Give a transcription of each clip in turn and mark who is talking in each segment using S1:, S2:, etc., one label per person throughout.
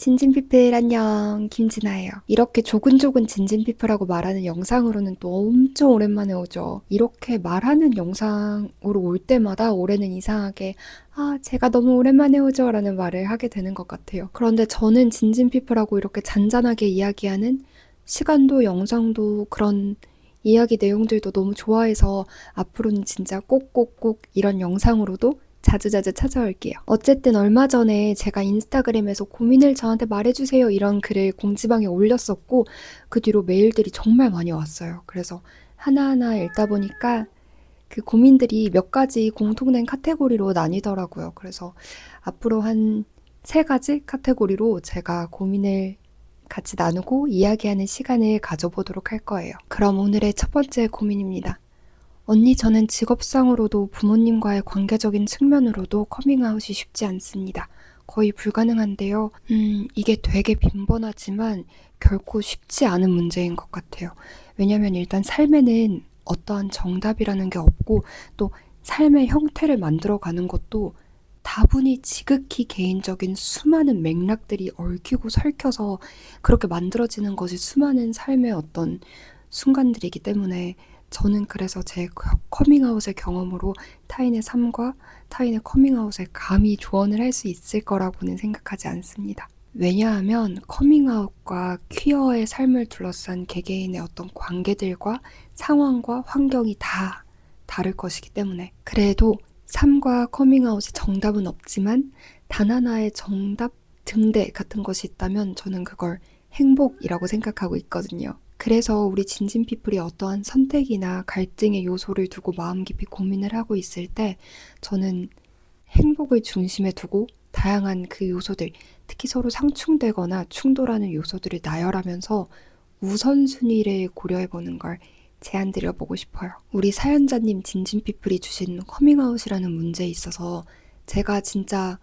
S1: 진진피플 안녕 김진아예요. 이렇게 조근조근 진진피플하고 말하는 영상으로는 또 엄청 오랜만에 오죠. 이렇게 말하는 영상으로 올 때마다 올해는 이상하게 아 제가 너무 오랜만에 오죠 라는 말을 하게 되는 것 같아요. 그런데 저는 진진피플하고 이렇게 잔잔하게 이야기하는 시간도 영상도 그런 이야기 내용들도 너무 좋아해서 앞으로는 진짜 꼭꼭꼭 이런 영상으로도 자주자주 찾아올게요. 어쨌든 얼마 전에 제가 인스타그램에서 고민을 저한테 말해주세요 이런 글을 공지방에 올렸었고 그 뒤로 메일들이 정말 많이 왔어요. 그래서 하나하나 읽다 보니까 그 고민들이 몇 가지 공통된 카테고리로 나뉘더라고요. 그래서 앞으로 한 세 가지 카테고리로 제가 고민을 같이 나누고 이야기하는 시간을 가져보도록 할 거예요. 그럼 오늘의 첫 번째 고민입니다. 언니, 저는 직업상으로도 부모님과의 관계적인 측면으로도 커밍아웃이 쉽지 않습니다. 거의 불가능한데요. 음, 이게 되게 빈번하지만 결코 쉽지 않은 문제인 것 같아요. 왜냐면 일단 삶에는 어떠한 정답이라는 게 없고 또 삶의 형태를 만들어가는 것도 다분히 지극히 개인적인 수많은 맥락들이 얽히고 설켜서 그렇게 만들어지는 것이 수많은 삶의 어떤 순간들이기 때문에 저는 그래서 제 커- 커밍아웃의 경험으로 타인의 삶과 타인의 커밍아웃에 감히 조언을 할 수 있을 거라고는 생각하지 않습니다. 왜냐하면 커밍아웃과 퀴어의 삶을 둘러싼 개개인의 어떤 관계들과 상황과 환경이 다 다를 것이기 때문에 그래도 삶과 커밍아웃의 정답은 없지만 단 하나의 정답 등대 같은 것이 있다면 저는 그걸 행복이라고 생각하고 있거든요. 그래서 우리 진진 피플이 어떠한 선택이나 갈등의 요소를 두고 마음 깊이 고민을 하고 있을 때 저는 행복을 중심에 두고 다양한 그 요소들, 특히 서로 상충되거나 충돌하는 요소들을 나열하면서 우선순위를 고려해보는 걸 제안드려보고 싶어요. 우리 사연자님 진진피플이 주신 커밍아웃이라는 문제에 있어서 제가 진짜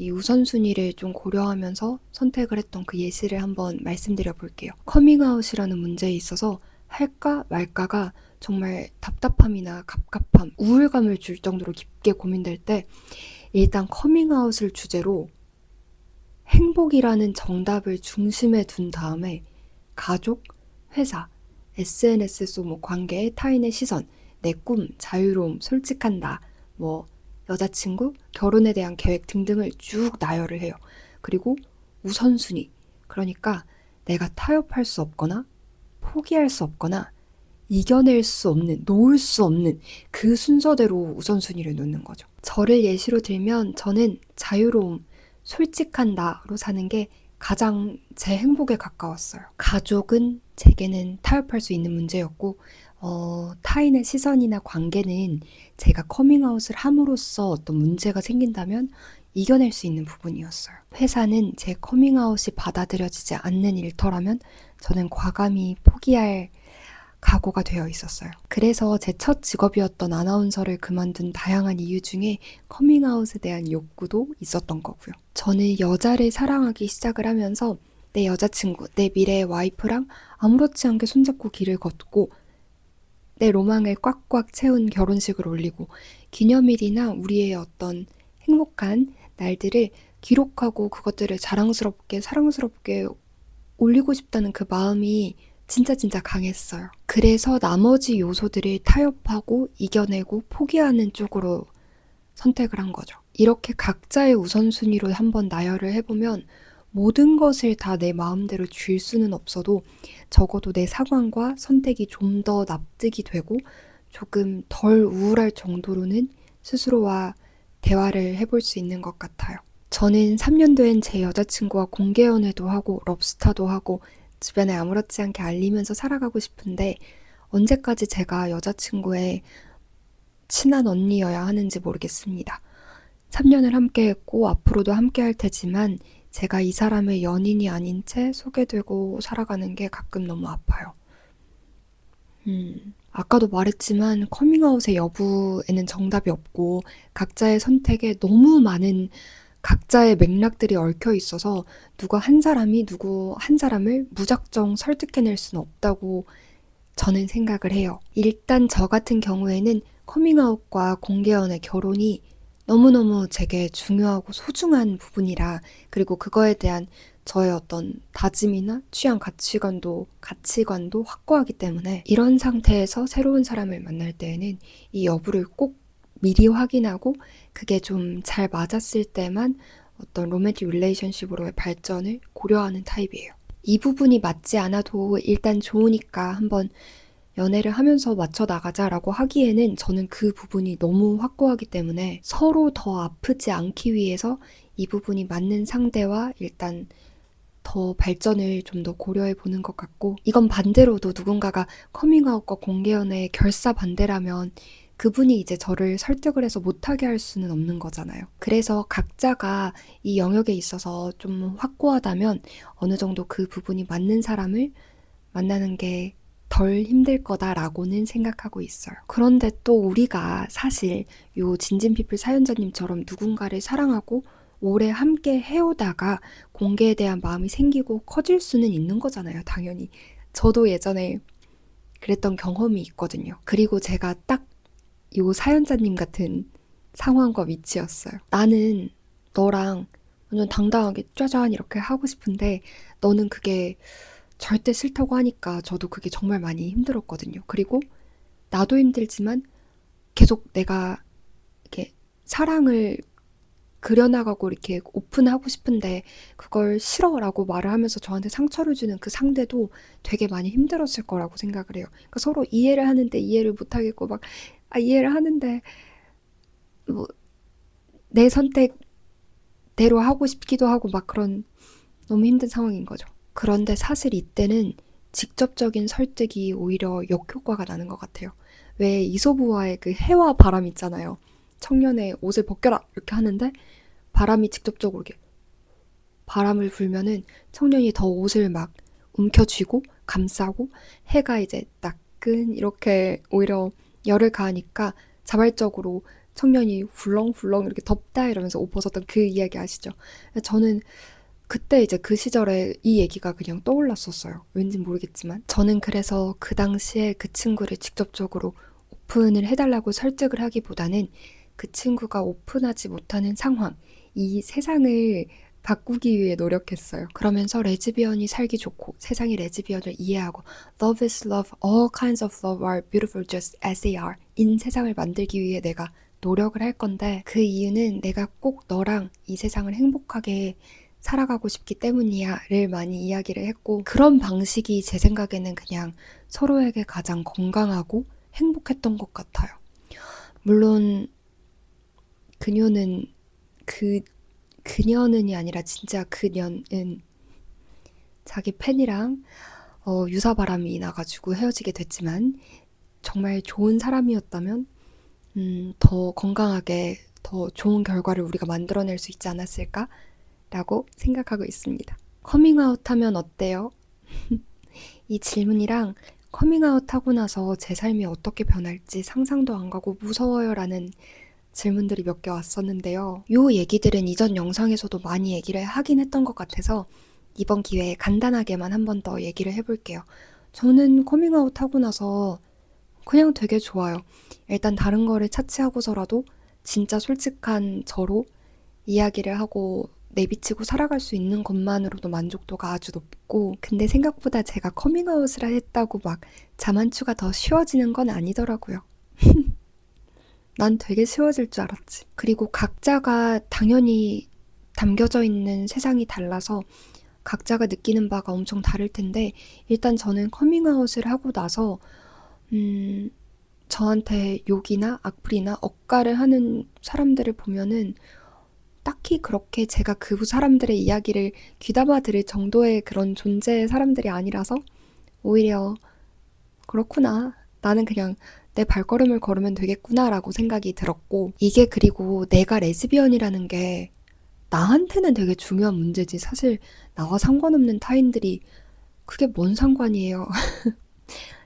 S1: 이 우선순위를 좀 고려하면서 선택을 했던 그 예시를 한번 말씀드려 볼게요. 커밍아웃이라는 문제에 있어서 할까 말까가 정말 답답함이나 갑갑함, 우울감을 줄 정도로 깊게 고민될 때 일단 커밍아웃을 주제로 행복이라는 정답을 중심에 둔 다음에 가족, 회사, SNS 속 뭐 관계, 타인의 시선, 내 꿈, 자유로움, 솔직한다, 뭐 여자친구, 결혼에 대한 계획 등등을 쭉 나열을 해요. 그리고 우선순위. 그러니까 내가 타협할 수 없거나 포기할 수 없거나 이겨낼 수 없는, 놓을 수 없는 그 순서대로 우선순위를 놓는 거죠. 저를 예시로 들면 저는 자유로움, 솔직한다로 사는 게 가장 제 행복에 가까웠어요. 가족은 제게는 타협할 수 있는 문제였고, 어, 타인의 시선이나 관계는 제가 커밍아웃을 함으로써 어떤 문제가 생긴다면 이겨낼 수 있는 부분이었어요. 회사는 제 커밍아웃이 받아들여지지 않는 일터라면 저는 과감히 포기할 각오가 되어 있었어요. 그래서 제 첫 직업이었던 아나운서를 그만둔 다양한 이유 중에 커밍아웃에 대한 욕구도 있었던 거고요. 저는 여자를 사랑하기 시작을 하면서 내 여자친구, 내 미래의 와이프랑 아무렇지 않게 손잡고 길을 걷고 내 로망을 꽉꽉 채운 결혼식을 올리고 기념일이나 우리의 어떤 행복한 날들을 기록하고 그것들을 자랑스럽게 사랑스럽게 올리고 싶다는 그 마음이 진짜 진짜 강했어요. 그래서 나머지 요소들을 타협하고 이겨내고 포기하는 쪽으로 선택을 한 거죠. 이렇게 각자의 우선순위로 한번 나열을 해보면 모든 것을 다 내 마음대로 줄 수는 없어도 적어도 내 상황과 선택이 좀 더 납득이 되고 조금 덜 우울할 정도로는 스스로와 대화를 해볼 수 있는 것 같아요. 저는 3년 된제 여자친구와 공개 연애도 하고 럽스타도 하고 주변에 아무렇지 않게 알리면서 살아가고 싶은데 언제까지 제가 여자친구의 친한 언니여야 하는지 모르겠습니다. 3년을 함께 했고 앞으로도 함께 할 테지만 제가 이 사람의 연인이 아닌 채 소개되고 살아가는 게 가끔 너무 아파요. 음, 아까도 말했지만 커밍아웃의 여부에는 정답이 없고 각자의 선택에 너무 많은 각자의 맥락들이 얽혀 있어서 누가 한 사람이 누구 한 사람을 무작정 설득해낼 수는 없다고 저는 생각을 해요. 일단 저 같은 경우에는 커밍아웃과 공개연애 결혼이 너무너무 제게 중요하고 소중한 부분이라 그리고 그거에 대한 저의 어떤 다짐이나 취향 가치관도 가치관도 확고하기 때문에 이런 상태에서 새로운 사람을 만날 때에는 이 여부를 꼭 미리 확인하고 그게 좀 잘 맞았을 때만 어떤 로맨틱 릴레이션십으로의 발전을 고려하는 타입이에요. 이 부분이 맞지 않아도 일단 좋으니까 한번 연애를 하면서 맞춰 나가자라고 하기에는 저는 그 부분이 너무 확고하기 때문에 서로 더 아프지 않기 위해서 이 부분이 맞는 상대와 일단 더 발전을 좀 더 고려해 보는 것 같고 이건 반대로도 누군가가 커밍아웃과 공개연애의 결사 반대라면 그분이 이제 저를 설득을 해서 못하게 할 수는 없는 거잖아요. 그래서 각자가 이 영역에 있어서 좀 확고하다면 어느 정도 그 부분이 맞는 사람을 만나는 게 덜 힘들 거다라고는 생각하고 있어요. 그런데 또 우리가 사실 요 진진피플 사연자님처럼 누군가를 사랑하고 오래 함께 해오다가 공개에 대한 마음이 생기고 커질 수는 있는 거잖아요, 당연히. 저도 예전에 그랬던 경험이 있거든요. 그리고 제가 딱 요 사연자님 같은 상황과 위치였어요. 나는 너랑 완전 당당하게 짜잔 이렇게 하고 싶은데 너는 그게 절대 싫다고 하니까 저도 그게 정말 많이 힘들었거든요. 그리고 나도 힘들지만 계속 내가 이렇게 사랑을 그려나가고 이렇게 오픈하고 싶은데 그걸 싫어라고 말을 하면서 저한테 상처를 주는 그 상대도 되게 많이 힘들었을 거라고 생각을 해요. 그러니까 서로 이해를 하는데 이해를 못 하겠고 막 아, 이해를 하는데 뭐 내 선택대로 하고 싶기도 하고 막 그런 너무 힘든 상황인 거죠. 그런데 사실 이때는 직접적인 설득이 오히려 역효과가 나는 것 같아요. 왜 이소부와의 그 해와 바람 있잖아요. 청년의 옷을 벗겨라 이렇게 하는데 바람이 직접적으로 이렇게 바람을 불면은 청년이 더 옷을 막 움켜쥐고 감싸고 해가 이제 따끈 이렇게 오히려 열을 가하니까 자발적으로 청년이 훌렁훌렁 이렇게 덥다 이러면서 옷 벗었던 그 이야기 아시죠? 저는 그때 이제 그 시절에 이 얘기가 그냥 떠올랐었어요. 왠지 모르겠지만. 저는 그래서 그 당시에 그 친구를 직접적으로 오픈을 해달라고 설득을 하기보다는 그 친구가 오픈하지 못하는 상황, 이 세상을 바꾸기 위해 노력했어요. 그러면서 레즈비언이 살기 좋고 세상이 레즈비언을 이해하고 love is love, all kinds of love are beautiful just as they are 인 세상을 만들기 위해 내가 노력을 할 건데 그 이유는 내가 꼭 너랑 이 세상을 행복하게 살아가고 싶기 때문이야를 많이 이야기를 했고 그런 방식이 제 생각에는 그냥 서로에게 가장 건강하고 행복했던 것 같아요. 물론 그녀는 그 그녀는이 아니라 진짜 그녀는 자기 팬이랑 어, 유사 바람이 나가지고 헤어지게 됐지만 정말 좋은 사람이었다면 음, 더 건강하게 더 좋은 결과를 우리가 만들어낼 수 있지 않았을까 라고 생각하고 있습니다. 커밍아웃 하면 어때요? 이 질문이랑 커밍아웃 하고 나서 제 삶이 어떻게 변할지 상상도 안 가고 무서워요 라는 질문들이 몇 개 왔었는데요. 요 얘기들은 이전 영상에서도 많이 얘기를 하긴 했던 것 같아서 이번 기회에 간단하게만 한 번 더 얘기를 해볼게요. 저는 커밍아웃 하고 나서 그냥 되게 좋아요. 일단 다른 거를 차치하고서라도 진짜 솔직한 저로 이야기를 하고 내비치고 살아갈 수 있는 것만으로도 만족도가 아주 높고 근데 생각보다 제가 커밍아웃을 했다고 막 자만추가 더 쉬워지는 건 아니더라고요. 난 되게 쉬워질 줄 알았지. 그리고 각자가 당연히 담겨져 있는 세상이 달라서 각자가 느끼는 바가 엄청 다를 텐데 일단 저는 커밍아웃을 하고 나서 음, 저한테 욕이나 악플이나 억가를 하는 사람들을 보면은 딱히 그렇게 제가 그 사람들의 이야기를 귀담아 들을 정도의 그런 존재의 사람들이 아니라서 오히려 그렇구나. 나는 그냥 내 발걸음을 걸으면 되겠구나라고 생각이 들었고 이게 그리고 내가 레즈비언이라는 게 나한테는 되게 중요한 문제지 사실 나와 상관없는 타인들이 그게 뭔 상관이에요.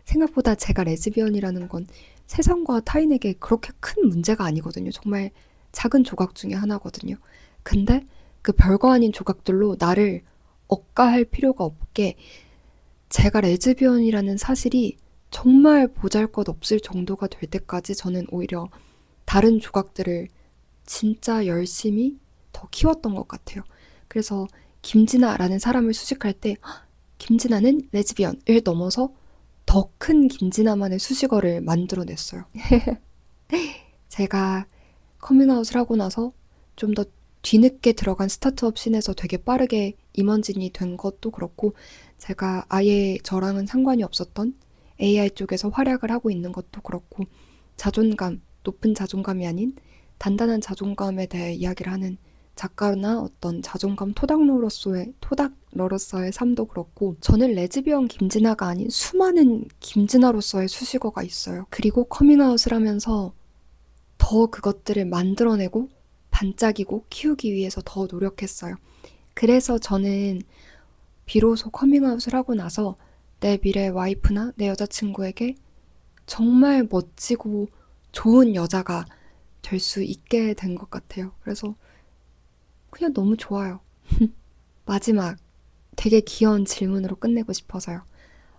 S1: 생각보다 제가 레즈비언이라는 건 세상과 타인에게 그렇게 큰 문제가 아니거든요. 정말 작은 조각 중에 하나거든요. 근데 그 별거 아닌 조각들로 나를 억까할 필요가 없게 제가 레즈비언이라는 사실이 정말 보잘 것 없을 정도가 될 때까지 저는 오히려 다른 조각들을 진짜 열심히 더 키웠던 것 같아요. 그래서 김진아라는 사람을 수식할 때 "헉, 김진아는 레즈비언을 넘어서 더 큰 김진아만의 수식어를 만들어냈어요. 제가 커밍아웃을 하고 나서 좀 더 뒤늦게 들어간 스타트업 씬에서 되게 빠르게 임원진이 된 것도 그렇고 제가 아예 저랑은 상관이 없었던 AI 쪽에서 활약을 하고 있는 것도 그렇고 자존감, 높은 자존감이 아닌 단단한 자존감에 대해 이야기를 하는 작가나 어떤 자존감 토닥러로서의 토닥러로서의 삶도 그렇고 저는 레즈비언 김진아가 아닌 수많은 김진아로서의 수식어가 있어요. 그리고 커밍아웃을 하면서 더 그것들을 만들어내고 반짝이고 키우기 위해서 더 노력했어요. 그래서 저는 비로소 커밍아웃을 하고 나서 내 미래 와이프나 내 여자친구에게 정말 멋지고 좋은 여자가 될 수 있게 된 것 같아요. 그래서 그냥 너무 좋아요. 마지막 되게 귀여운 질문으로 끝내고 싶어서요.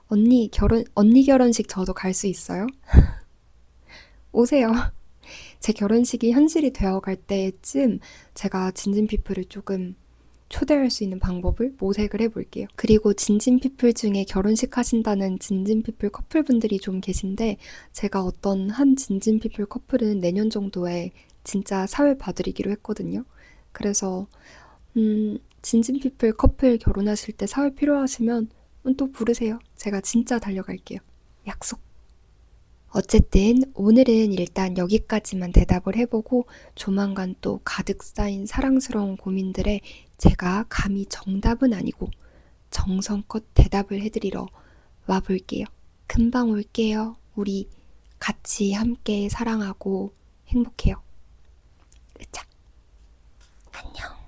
S1: 언니 결혼 언니 결혼식 저도 갈 수 있어요? 오세요. 제 결혼식이 현실이 되어 갈 때쯤 제가 진진피플을 조금 초대할 수 있는 방법을 모색을 해볼게요. 그리고 진진피플 중에 결혼식 하신다는 진진피플 커플분들이 좀 계신데 제가 어떤 한 진진피플 커플은 내년 정도에 진짜 사회 봐드리기로 했거든요. 그래서 음, 진진피플 커플 결혼하실 때 사회 필요하시면 또 부르세요. 제가 진짜 달려갈게요. 약속. 어쨌든 오늘은 일단 여기까지만 대답을 해보고 조만간 또 가득 쌓인 사랑스러운 고민들에 제가 감히 정답은 아니고 정성껏 대답을 해드리러 와볼게요. 금방 올게요. 우리 같이 함께 사랑하고 행복해요. 으차. 안녕.